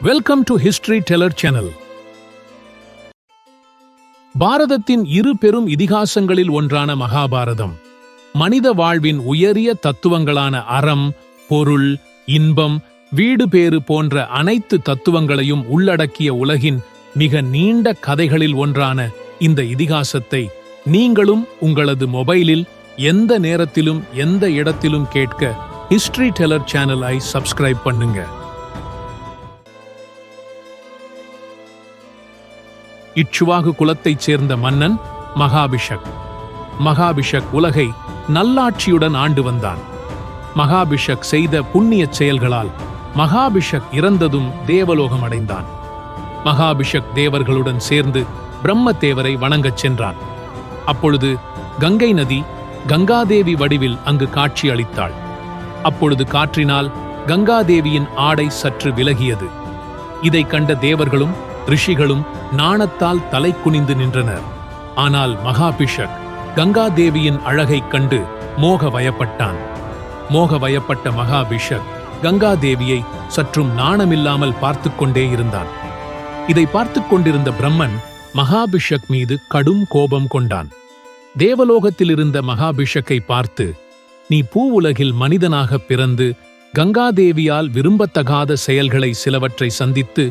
Welcome to history teller channel பாரதத்தின் இரு பெரும் இதிகாசங்களில் ஒன்றான மகாபாரதம் மனித வாழ்வின் உயரிய தத்துவங்களான அறம் பொருள் இன்பம் வீடு பேறு போன்ற அனைத்து தத்துவங்களையும் உள்ளடக்கிய உலகின் மிக நீண்ட கதைகளில் ஒன்றான இந்த இதிகாசத்தை நீங்களும் உங்களது மொபைலில் எந்த நேரத்திலும் எந்த இடத்திலும் கேட்க ஹிஸ்டரி டெலர் சேனலை சப்ஸ்கிரைப் பண்ணுங்க. இச்சுவாகு குலத்தைச் சேர்ந்த மன்னன் மகாபிஷக். மகாபிஷக் உலகை நல்லாட்சியுடன் ஆண்டு வந்தான். மகாபிஷக் செய்த புண்ணியச் செயல்களால் மகாபிஷக் இறந்ததும் தேவலோகம் அடைந்தான். மகாபிஷக் தேவர்களுடன் சேர்ந்து பிரம்மதேவரை வணங்கச் சென்றான். அப்பொழுது கங்கை நதி கங்காதேவி வடிவில் அங்கு காட்சி அளித்தாள். அப்பொழுது காற்றினால் கங்காதேவியின் ஆடை சற்று விலகியது. இதைக் கண்ட தேவர்களும் ரிஷிகளும் நாணத்தால் தலை குனிந்து நின்றனர். ஆனால் மகாபிஷக் கங்கா தேவியின் அழகைக் கண்டு மோக வயப்பட்டான். மோக வயப்பட்ட மகாபிஷக் கங்கா தேவியை சற்றும் நாணமில்லாமல் பார்த்து கொண்டே இருந்தான். இதை பார்த்து கொண்டிருந்த பிரம்மன் மகாபிஷக் மீது கடும் கோபம் கொண்டான். தேவலோகத்தில் இருந்த மகாபிஷக்கை பார்த்து நீ பூவுலகில் மனிதனாக பிறந்து கங்காதேவியால் விரும்பத்தகாத செயல்களை சிலவற்றை சந்தித்து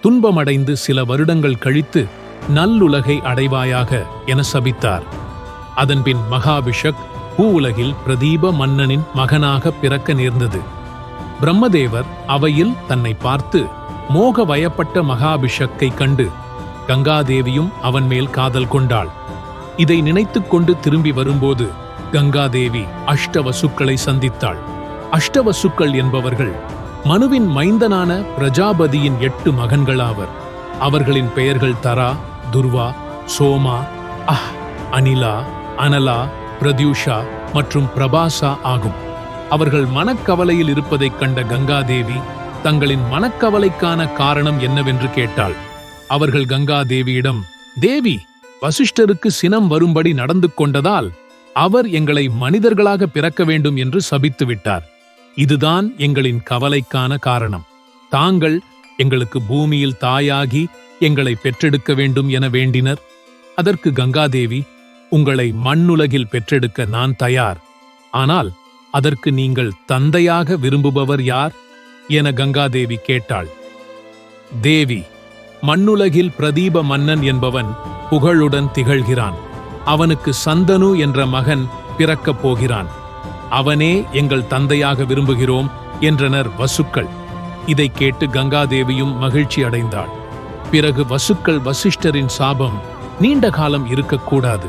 துன்பமடைந்து சில வருடங்கள் கழித்து நல்லுலகை அடைவாயாக என சபித்தார். அதன்பின் மகாபிஷக் பூவுலகில் பிரதீப மன்னனின் மகனாக பிறக்க நேர்ந்தது. பிரம்மதேவர் அவையில் தன்னை பார்த்து மோக வயப்பட்ட மகாபிஷக்கை கண்டு கங்காதேவியும் அவன் மேல் காதல் கொண்டாள். இதை நினைத்து கொண்டு திரும்பி வரும்போது கங்காதேவி அஷ்டவசுக்களை சந்தித்தாள். அஷ்டவசுக்கள் என்பவர்கள் மனுவின் மைந்தனான பிரஜாபதியின் எட்டு மகன்களாவர். அவர்களின் பெயர்கள் தரா துர்வா சோமா அஹ் அனிலா அனலா பிரத்யூஷா மற்றும் பிரபாசா ஆகும். அவர்கள் மனக்கவலையில் இருப்பதைக் கண்ட கங்காதேவி தங்களின் மனக்கவலைக்கான காரணம் என்னவென்று கேட்டாள். அவர்கள் கங்காதேவியிடம் தேவி வசிஷ்டருக்கு சினம் வரும்படி நடந்து கொண்டதால் அவர் எங்களை மனிதர்களாக பிறக்க வேண்டும் என்று சபித்து விட்டார் இதுதான் எங்களின் கவலைக்கான காரணம். தாங்கள் எங்களுக்கு பூமியில் தாயாகி எங்களை பெற்றெடுக்க வேண்டும் என வேண்டினர். அதற்கு கங்காதேவி உங்களை மண்ணுலகில் பெற்றெடுக்க நான் தயார். ஆனால் அதற்கு நீங்கள் தந்தையாக விரும்புபவர் யார்? என கங்காதேவி கேட்டாள். தேவி மண்ணுலகில் பிரதீப மன்னன் என்பவன் புகழுடன் திகழ்கிறான். அவனுக்கு சந்தனு என்ற மகன் பிறக்கப் போகிறான். அவனே எங்கள் தந்தையாக விரும்புகிறோம் என்றனர் வசுக்கள். இதை கேட்டு கங்காதேவியும் மகிழ்ச்சி அடைந்தாள். பிறகு வசுக்கள் வசிஷ்டரின் சாபம் நீண்ட காலம் இருக்கக்கூடாது.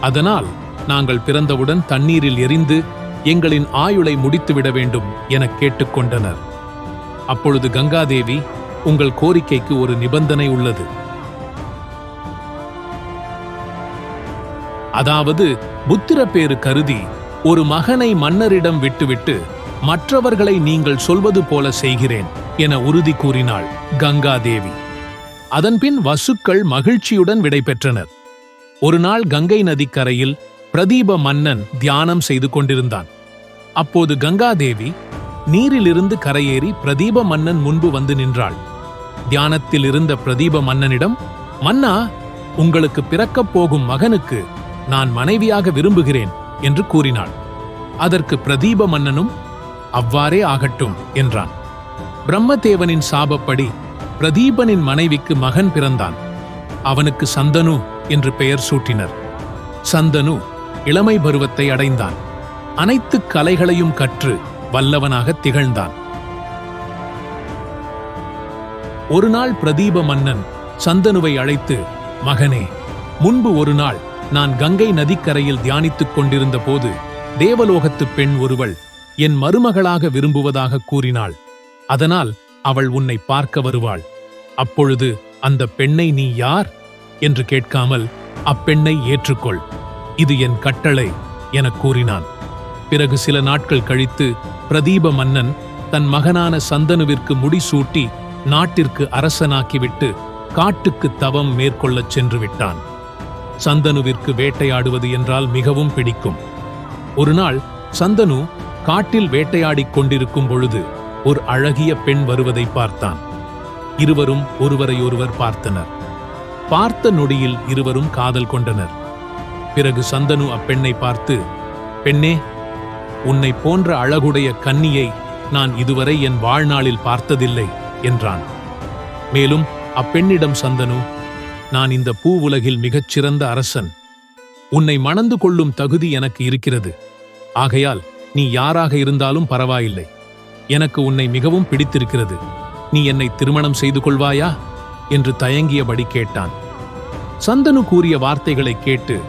அதனால் நாங்கள் பிறந்தவுடன் தண்ணீரில் எரிந்து எங்களின் ஆயுளை முடித்துவிட வேண்டும் என கேட்டுக்கொண்டனர். அப்பொழுது கங்காதேவி உங்கள் கோரிக்கைக்கு ஒரு நிபந்தனை உள்ளது. அதாவது புத்திர பேரு கருதி ஒரு மகனை மன்னரிடம் விட்டுவிட்டு மற்றவர்களை நீங்கள் சொல்வது போல செய்கிறேன் என உறுதி கூறினாள் கங்கா தேவி அதன்பின் வசுக்கள் மகிழ்ச்சியுடன் விடைபெற்றனர். ஒரு நாள் கங்கை நதிக்கரையில் பிரதீப மன்னன் தியானம் செய்து கொண்டிருந்தான். அப்போது கங்காதேவி நீரிலிருந்து கரையேறி பிரதீப மன்னன் முன்பு வந்து நின்றாள். தியானத்தில் இருந்த பிரதீப மன்னனிடம் மன்னா உங்களுக்கு பிறக்கப் போகும் மகனுக்கு நான் மனைவியாக விரும்புகிறேன். என்று கூறினாள். அதற்கு பிரதீப மன்னனும் அவ்வாறே ஆகட்டும் என்றான். பிரம்மதேவனின் சாபப்படி பிரதீபனின் மனைவிக்கு மகன் பிறந்தான். அவனுக்கு சந்தனு என்று பெயர் சூட்டினர். சந்தனு இளமை பருவத்தை அடைந்தான். அனைத்து கலைகளையும் கற்று வல்லவனாக திகழ்ந்தான். ஒரு நாள் பிரதீப மன்னன் சந்தனுவை அழைத்து மகனே முன்பு ஒரு நாள் நான் கங்கை நதிக்கரையில் தியானித்துக் கொண்டிருந்த போது தேவலோகத்து பெண் ஒருவள் என் மருமகளாக விரும்புவதாக கூறினாள். அதனால் அவள் உன்னை பார்க்க வருவாள். அப்பொழுது அந்த பெண்ணை நீ யார்? என்று கேட்காமல் அப்பெண்ணை ஏற்றுக்கொள். இது என் கட்டளை எனக் கூறினான். பிறகு சில நாட்கள் கழித்து பிரதீப மன்னன் தன் மகனான சந்தனுவிற்கு முடிசூட்டி நாட்டிற்கு அரசனாக்கிவிட்டு காட்டுக்கு தவம் மேற்கொள்ளச் சென்று விட்டான். சந்தனுவிற்கு வேட்டையாடுவது என்றால் மிகவும் பிடிக்கும். ஒரு நாள் சந்தனு காட்டில் வேட்டையாடிக் கொண்டிருக்கும் பொழுது ஒரு அழகிய பெண் வருவதை பார்த்தான். இருவரும் ஒருவரையொருவர் பார்த்தனர். பார்த்த நொடியில் இருவரும் காதல் கொண்டனர். பிறகு சந்தனு அப்பெண்ணை பார்த்து பெண்ணே உன்னை போன்ற அழகுடைய கன்னியை நான் இதுவரை என் வாழ்நாளில் பார்த்ததில்லை என்றான். மேலும் அப்பெண்ணிடம் சந்தனு நான் இந்த பூ உலகில் மிகச் சிறந்த அரசன். உன்னை மணந்து கொள்ளும் தகுதி எனக்கு இருக்கிறது. ஆகையால் நீ யாராக இருந்தாலும் பரவாயில்லை. எனக்கு உன்னை மிகவும் பிடித்திருக்கிறது. நீ என்னை திருமணம் செய்து கொள்வாயா? என்று தயங்கியபடி கேட்டான். சந்தனு கூறிய வார்த்தைகளை கேட்டு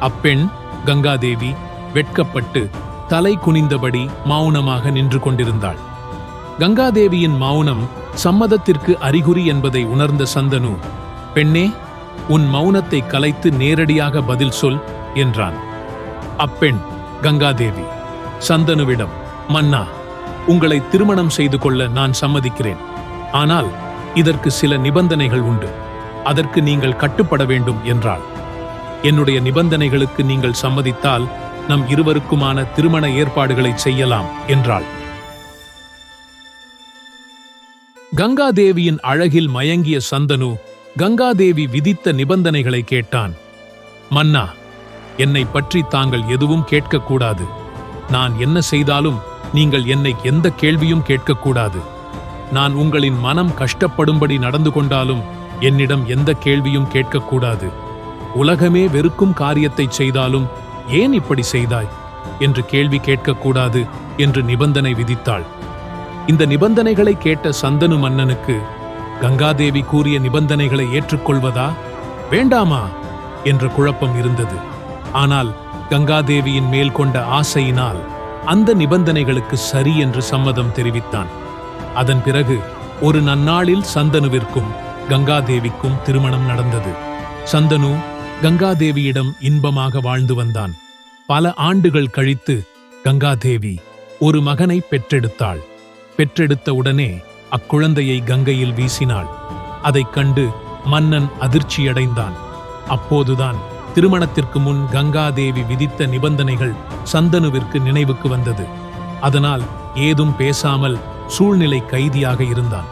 அப்பெண் கங்காதேவி வெட்கப்பட்டு தலை குனிந்தபடி மௌனமாக நின்று கொண்டிருந்தாள். கங்காதேவியின் மௌனம் சம்மதத்திற்கு அறிகுறி என்பதை உணர்ந்த சந்தனு பெண்ணே உன் மௌனத்தை கலைத்து நேரடியாக பதில் சொல் என்றான். அப்பெண் கங்காதேவி சந்தனுவிடம் மன்னா உங்களை திருமணம் செய்து கொள்ள நான் சம்மதிக்கிறேன். ஆனால் இதற்கு சில நிபந்தனைகள் உண்டு. அதற்கு நீங்கள் கட்டுப்பட வேண்டும் என்றாள். என்னுடைய நிபந்தனைகளுக்கு நீங்கள் சம்மதித்தால் நம் இருவருக்குமான திருமண ஏற்பாடுகளை செய்யலாம் என்றாள். கங்காதேவியின் அழகில் மயங்கிய சந்தனு கங்காதேவி விதித்த நிபந்தனைகளை கேட்டான். மன்னா என்னை பற்றி தாங்கள் எதுவும் கேட்கக்கூடாது. நான் என்ன செய்தாலும் நீங்கள் என்னை எந்த கேள்வியும் கேட்கக்கூடாது. நான் உங்களின் மனம் கஷ்டப்படும்படி நடந்து கொண்டாலும் என்னிடம் எந்த கேள்வியும் கேட்கக்கூடாது. உலகமே வெறுக்கும் காரியத்தைச் செய்தாலும் ஏன் இப்படி செய்தாய் என்று கேள்வி கேட்கக்கூடாது என்று நிபந்தனை விதித்தாள். இந்த நிபந்தனைகளை கேட்ட சந்தனு மன்னனுக்கு கங்காதேவி கூறிய நிபந்தனைகளை ஏற்றுக்கொள்வதா? வேண்டாமா? என்ற குழப்பம் இருந்தது. ஆனால் கங்காதேவியின் மேல் கொண்ட ஆசையினால் அந்த நிபந்தனைகளுக்கு சரி என்று சம்மதம் தெரிவித்தான். அதன் பிறகு ஒரு நன்னாளில் சந்தனுவிற்கும் கங்காதேவிக்கும் திருமணம் நடந்தது. சந்தனு கங்காதேவியிடம் இன்பமாக வாழ்ந்து வந்தான். பல ஆண்டுகள் கழித்து கங்காதேவி ஒரு மகனை பெற்றெடுத்தாள். பெற்றெடுத்த உடனே அக்குழந்தையை கங்கையில் வீசினாள். அதைக் கண்டு மன்னன் அதிர்ச்சியடைந்தான். அப்போதுதான் திருமணத்திற்கு முன் கங்காதேவி விதித்த நிபந்தனைகள் சந்தனுவிற்கு நினைவுக்கு வந்தது. அதனால் ஏதும் பேசாமல் சூழ்நிலை கைதியாக இருந்தான்.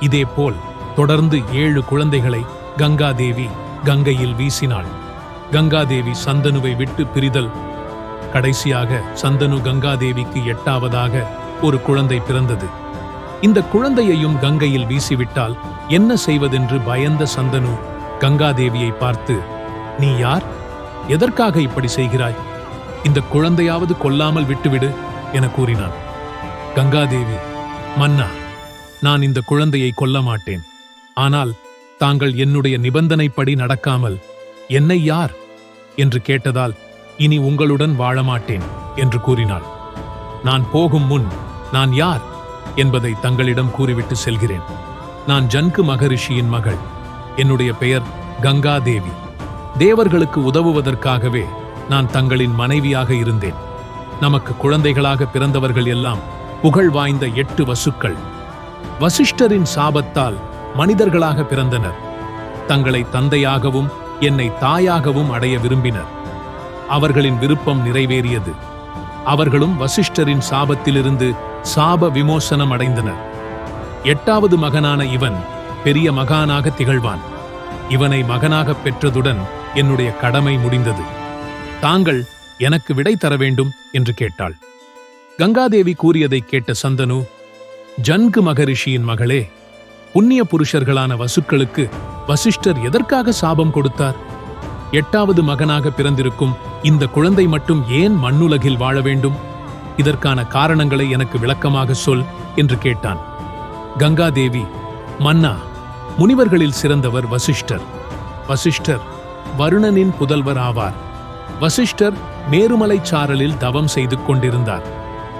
இதேபோல் தொடர்ந்து ஏழு குழந்தைகளை கங்காதேவி கங்கையில் வீசினாள். கங்காதேவி சந்தனுவை விட்டு பிரிதல். கடைசியாக சந்தனு கங்காதேவிக்கு எட்டாவதாக ஒரு குழந்தை பிறந்தது. இந்த குழந்தையையும் கங்கையில் வீசிவிட்டால் என்ன செய்வதென்று பயந்த சந்தனு கங்காதேவியை பார்த்து நீ யார்? எதற்காக இப்படி செய்கிறாய்? இந்த குழந்தையாவது கொல்லாமல் விட்டுவிடு என கூறினான். கங்காதேவி மன்னா நான் இந்த குழந்தையை கொல்ல மாட்டேன். ஆனால் தாங்கள் என்னுடைய நிபந்தனைப்படி நடக்காமல் என்னை யார்? என்று கேட்டதால் இனி உங்களுடன் வாழ மாட்டேன் என்று கூறினாள். நான் போகும் முன் நான் யார்? என்பதை தங்களிடம் கூறிவிட்டு செல்கிறேன். நான் ஜன்கு மகரிஷியின் மகள். என்னுடைய பெயர் கங்கா தேவி தேவர்களுக்கு உதவுவதற்காகவே நான் தங்களின் மனைவியாக இருந்தேன். நமக்கு குழந்தைகளாக பிறந்தவர்கள் எல்லாம் புகழ் வாய்ந்த எட்டு வசுக்கள். வசிஷ்டரின் சாபத்தால் மனிதர்களாக பிறந்தனர். தங்களை தந்தையாகவும் என்னை தாயாகவும் அடைய விரும்பினர். அவர்களின் விருப்பம் நிறைவேறியது. அவர்களும் வசிஷ்டரின் சாபத்திலிருந்து சாப விமோசனம் அடைந்தனர் எட்டாவது மகனான இவன் பெரிய மகானாக திகழ்வான். இவனை மகனாக பெற்றதுடன் என்னுடைய கடமை முடிந்தது. தாங்கள் எனக்கு விடை தர வேண்டும் என்று கேட்டாள். கங்காதேவி கூறியதை கேட்ட சந்தனு ஜன்கு மகரிஷியின் மகளே புண்ணிய புருஷர்களான வசுக்களுக்கு வசிஷ்டர் எதற்காக சாபம் கொடுத்தார்? எட்டாவது மகனாக பிறந்திருக்கும் இந்த குழந்தை மட்டும் ஏன் மண்ணுலகில் வாழ வேண்டும்? இதற்கான காரணங்களை எனக்கு விளக்கமாக சொல் என்று கேட்டான். கங்காதேவி மன்னா முனிவர்களில் சிறந்தவர் வசிஷ்டர். வசிஷ்டர் வருணனின் புதல்வர் ஆவார். வசிஷ்டர் மேருமலை சாரலில் தவம் செய்து கொண்டிருந்தார்.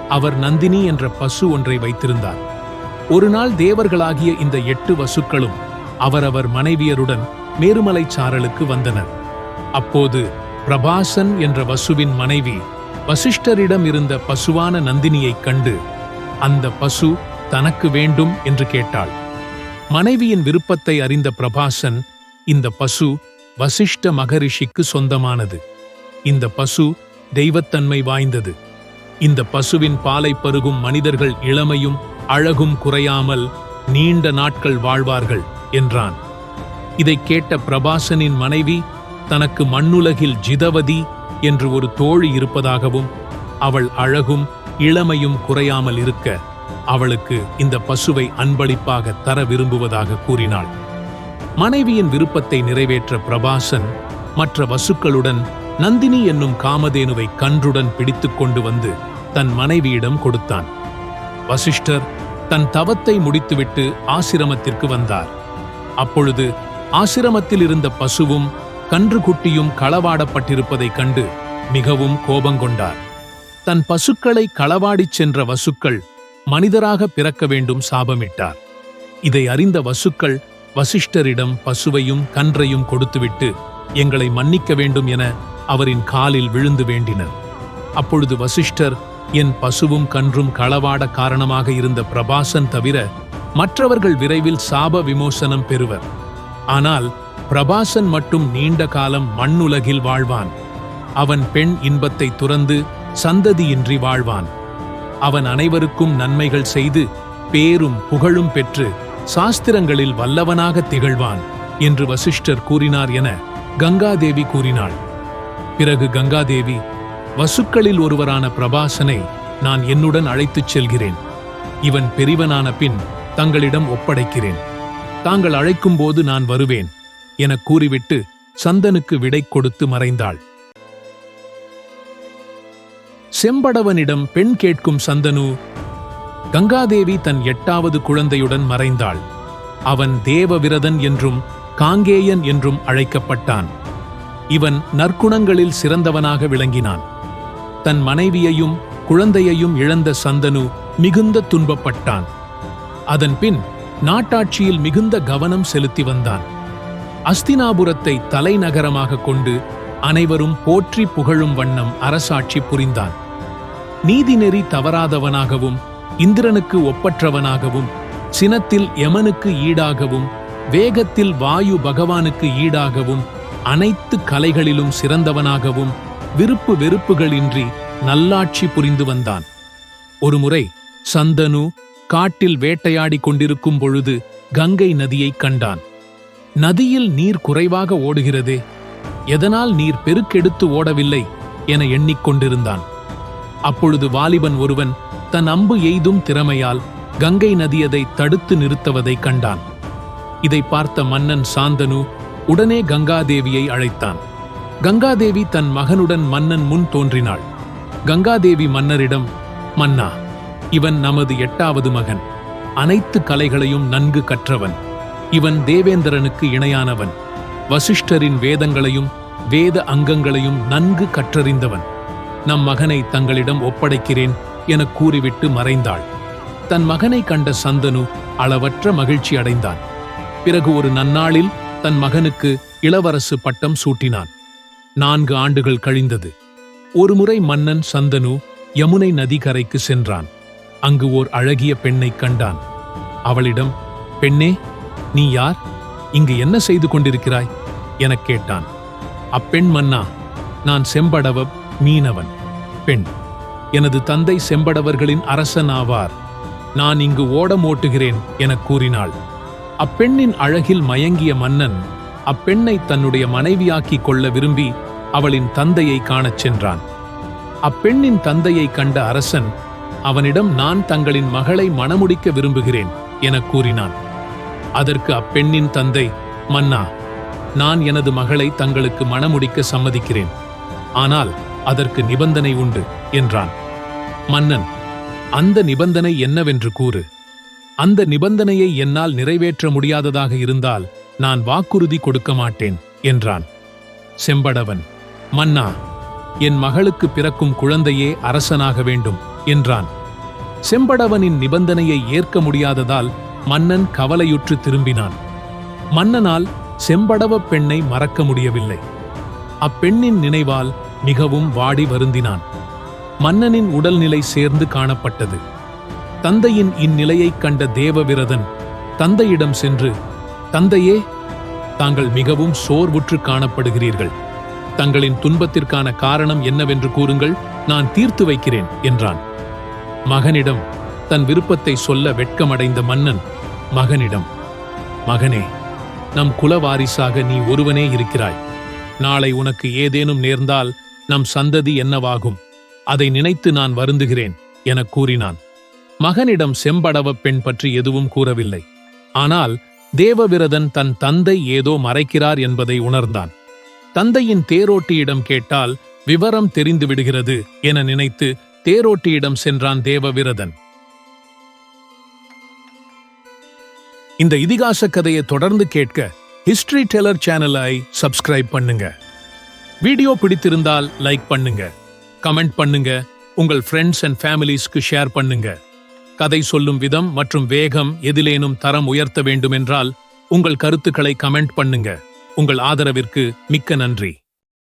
அவர் நந்தினி என்ற பசு ஒன்றை வைத்திருந்தார். ஒரு நாள் தேவர்களாகிய இந்த எட்டு வசுக்களும் அவரவர் மனைவியருடன் மேருமலை சாரலுக்கு வந்தனர். அப்போது பிரபாசன் என்ற வசுவின் மனைவி வசிஷ்டரிடம் இருந்த பசுவான நந்தினியைக் கண்டு அந்த பசு தனக்கு வேண்டும் என்று கேட்டாள். மனைவியின் விருப்பத்தை அறிந்த பிரபாசன் இந்த பசு வசிஷ்ட மகரிஷிக்கு சொந்தமானது. இந்த பசு தெய்வத்தன்மை வாய்ந்தது. இந்த பசுவின் பாலை பருகும் மனிதர்கள் இளமையும் அழகும் குறையாமல் நீண்ட நாட்கள் வாழ்வார்கள் என்றான். இதைக் கேட்ட பிரபாசனின் மனைவி தனக்கு மண்ணுலகில் ஜிதவதி என்று ஒரு தோழி இருப்பதாகவும் அவள் அழகும் இளமையும் குறையாமல் இருக்க அவளுக்கு இந்த பசுவை அன்பளிப்பாக தர விரும்புவதாக கூறினாள். மனைவியின் விருப்பத்தை நிறைவேற்ற பிரபாசன் மற்ற வசுக்களுடன் நந்தினி என்னும் காமதேனுவை கன்றுடன் பிடித்துக் கொண்டு வந்து தன் மனைவியிடம் கொடுத்தான். வசிஷ்டர் தன் தவத்தை முடித்துவிட்டு ஆசிரமத்திற்கு வந்தார். அப்பொழுது ஆசிரமத்தில் இருந்த பசுவும் கன்றுக்குட்டியும் களவாடப்பட்டிருப்பதைக் கண்டு மிகவும் கோபங்கொண்டார். தன் பசுக்களை களவாடிச் சென்ற வசுக்கள் மனிதராக பிறக்க வேண்டும் சாபமிட்டார். இதை அறிந்த வசுக்கள் வசிஷ்டரிடம் பசுவையும் கன்றையும் கொடுத்துவிட்டு எங்களை மன்னிக்க வேண்டும் என அவரின் காலில் விழுந்து வேண்டினர். அப்பொழுது வசிஷ்டர் என் பசுவும் கன்றும் களவாட காரணமாக இருந்த பிரபாசன் தவிர மற்றவர்கள் விரைவில் சாப விமோசனம் பெறுவர். ஆனால் பிரபாசன் மட்டும் நீண்ட காலம் மண்ணுலகில் வாழ்வான். அவன் பெண் இன்பத்தை துறந்து சந்ததியின்றி வாழ்வான். அவன் அனைவருக்கும் நன்மைகள் செய்து பேரும் புகழும் பெற்று சாஸ்திரங்களில் வல்லவனாக திகழ்வான் என்று வசிஷ்டர் கூறினார் என கங்காதேவி கூறினாள். பிறகு கங்காதேவி வசுக்களில் ஒருவரான பிரபாசனை நான் என்னுடன் அழைத்துச் செல்கிறேன். இவன் பெரிவனான பின் தங்களிடம் ஒப்படைக்கிறேன். தாங்கள் அழைக்கும்போது நான் வருவேன். எனக் கூறிவிட்டு சந்தனுக்கு விடை கொடுத்து மறைந்தாள். செம்படவனிடம் பெண் கேட்கும் சந்தனு கங்காதேவி தன் எட்டாவது குழந்தையுடன் மறைந்தாள். அவன் தேவவிரதன் என்றும் காங்கேயன் என்றும் அழைக்கப்பட்டான். இவன் நற்குணங்களில் சிறந்தவனாக விளங்கினான். தன் மனைவியையும் குழந்தையையும் இழந்த சந்தனு மிகுந்த துன்பப்பட்டான். அதன்பின் நாட்டாட்சியில் மிகுந்த கவனம் செலுத்தி வந்தான். அஸ்தினாபுரத்தை தலைநகரமாக கொண்டு அனைவரும் போற்றி புகழும் வண்ணம் அரசாட்சி புரிந்தான். நீதிநெறி தவறாதவனாகவும் இந்திரனுக்கு ஒப்பற்றவனாகவும் சினத்தில் யமனுக்கு ஈடாகவும் வேகத்தில் வாயு பகவானுக்கு ஈடாகவும் அனைத்து கலைகளிலும் சிறந்தவனாகவும் விருப்பு வெறுப்புகளின்றி நல்லாட்சி புரிந்து வந்தான். ஒருமுறை சந்தனு காட்டில் வேட்டையாடிக் கொண்டிருக்கும் பொழுது கங்கை நதியைக் கண்டான். நதியில் நீர் குறைவாக ஓடுகிறதே எதனால் நீர் பெருக்கெடுத்து ஓடவில்லை என எண்ணிக்கொண்டிருந்தான். அப்பொழுது வாலிபன் ஒருவன் தன் அம்பு எய்தும் திறமையால் கங்கை நதியதை தடுத்து நிறுத்துவதைக் கண்டான். இதை பார்த்த மன்னன் சாந்தனு உடனே கங்காதேவியை அழைத்தான். கங்காதேவி தன் மகனுடன் மன்னன் முன் தோன்றினாள். கங்காதேவி மன்னரிடம் மன்னா இவன் நமது எட்டாவது மகன். அனைத்து கலைகளையும் நன்கு கற்றவன். இவன் தேவேந்திரனுக்கு இணையானவன். வசிஷ்டரின் வேதங்களையும் வேத அங்கங்களையும் நன்கு கற்றறிந்தவன். நம் மகனை தங்களிடம் ஒப்படைக்கிறேன் எனக் கூறிவிட்டு மறைந்தாள். தன் மகனை கண்ட சந்தனு அளவற்ற மகிழ்ச்சி அடைந்தான். பிறகு ஒரு நன்னாளில் தன் மகனுக்கு இளவரசு பட்டம் சூட்டினான். நான்கு ஆண்டுகள் கழிந்தது. ஒருமுறை மன்னன் சந்தனு யமுனை நதிக்கரைக்கு சென்றான். அங்கு ஓர் அழகிய பெண்ணைக் கண்டான். அவளிடம் பெண்ணே நீ யார்? இங்கு என்ன செய்து கொண்டிருக்கிறாய்? எனக் கேட்டான். அப்பெண் மன்னா நான் செம்படவ மீனவன் பெண். எனது தந்தை செம்படவர்களின் அரசன் ஆவார் நான் இங்கு ஓடம் ஓட்டுகிறேன் எனக் கூறினாள். அப்பெண்ணின் அழகில் மயங்கிய மன்னன் அப்பெண்ணை தன்னுடைய மனைவியாக்கிக் கொள்ள விரும்பி அவளின் தந்தையை காணச் சென்றான். அப்பெண்ணின் தந்தையை கண்ட அரசன் அவனிடம் நான் தங்களின் மகளை மணமுடிக்க விரும்புகிறேன் எனக் கூறினான். அதற்கு அப்பெண்ணின் தந்தை மன்னா நான் எனது மகளை தங்களுக்கு மணமுடிக்க சம்மதிக்கிறேன். ஆனால் அதற்கு நிபந்தனை உண்டு என்றான். மன்னன் அந்த நிபந்தனை என்னவென்று கூறு. அந்த நிபந்தனையை என்னால் நிறைவேற்ற முடியாததாக இருந்தால் நான் வாக்குறுதி கொடுக்க மாட்டேன் என்றான். செம்படவன் மன்னா என் மகளுக்கு பிறக்கும் குழந்தையே அரசனாக வேண்டும் என்றான். செம்படவனின் நிபந்தனையை ஏற்க முடியாததால் மன்னன் கவலையுற்று திரும்பினான். மன்னனால் செம்படவப் பெண்ணை மறக்க முடியவில்லை. அப்பெண்ணின் நினைவால் மிகவும் வாடி வருந்தினான். மன்னனின் உடல்நிலை சேர்ந்து காணப்பட்டது. தந்தையின் இந்நிலையைக் கண்ட தேவவிரதன் தந்தையிடம் சென்று தந்தையே தாங்கள் மிகவும் சோர்வுற்று காணப்படுகிறீர்கள். தங்களின் துன்பத்திற்கான காரணம் என்னவென்று கூறுங்கள் நான் தீர்த்து வைக்கிறேன் என்றான். மகனிடம் தன் விருப்பத்தை சொல்ல வெட்கமடைந்த மன்னன் மகனிடம் மகனே நம் குலவாரிசாக நீ ஒருவனே இருக்கிறாய். நாளை உனக்கு ஏதேனும் நேர்ந்தால் நம் சந்ததி என்னவாகும்? அதை நினைத்து நான் வருந்துகிறேன் எனக் கூறினான். மகனிடம் செம்படவ பெண் பற்றி எதுவும் கூறவில்லை. ஆனால் தேவவிரதன் தன் தந்தை ஏதோ மறைக்கிறார் என்பதை உணர்ந்தான். தந்தையின் தேரோட்டியிடம் கேட்டால் விவரம் தெரிந்து விடுகிறது என நினைத்து தேரோட்டியிடம் சென்றான் தேவவிரதன். இந்த இதிகாச கதையை தொடர்ந்து கேட்க ஹிஸ்டரி டெலர் சேனலை சப்ஸ்கிரைப் பண்ணுங்க. வீடியோ பிடித்திருந்தால் லைக் பண்ணுங்க. கமெண்ட் பண்ணுங்க. உங்கள் ஃப்ரெண்ட்ஸ் அண்ட் ஃபேமிலிஸ்க்கு ஷேர் பண்ணுங்க. கதை சொல்லும் விதம் மற்றும் வேகம் எதிலேனும் தரம் உயர்த்த வேண்டுமென்றால் உங்கள் கருத்துக்களை கமெண்ட் பண்ணுங்க. உங்கள் ஆதரவிற்கு மிக்க நன்றி.